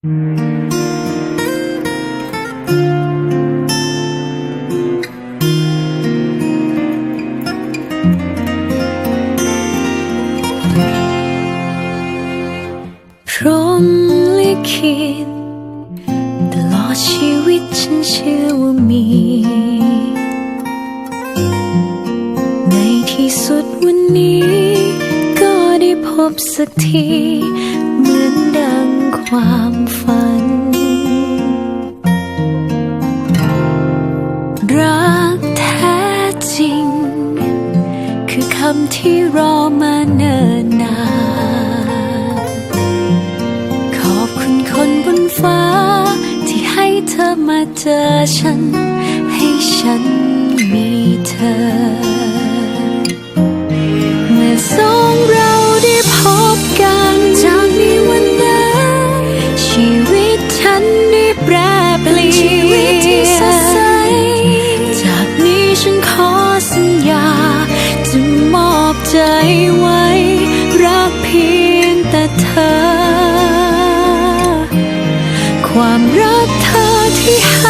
พรมลิขิตตลอดชีวิตฉันเชื่อว่ามี ในที่สุดวันนี้ ก็ได้พบสักที ความฝัน รักแท้จริง คือคำที่รอมาเนิ่นนานขอบคุณคนบนฟ้า ที่ให้เธอมาเจอฉัน ให้ฉันมีเธอ ใจไว้ รักเพียงแต่เธอ ความรักเธอที่ให้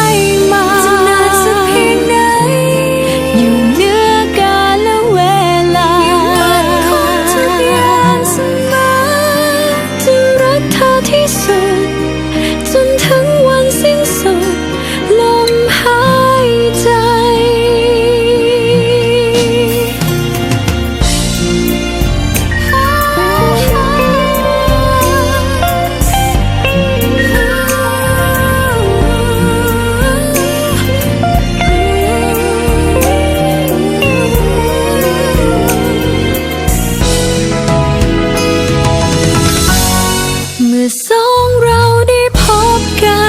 เราได้พบกัน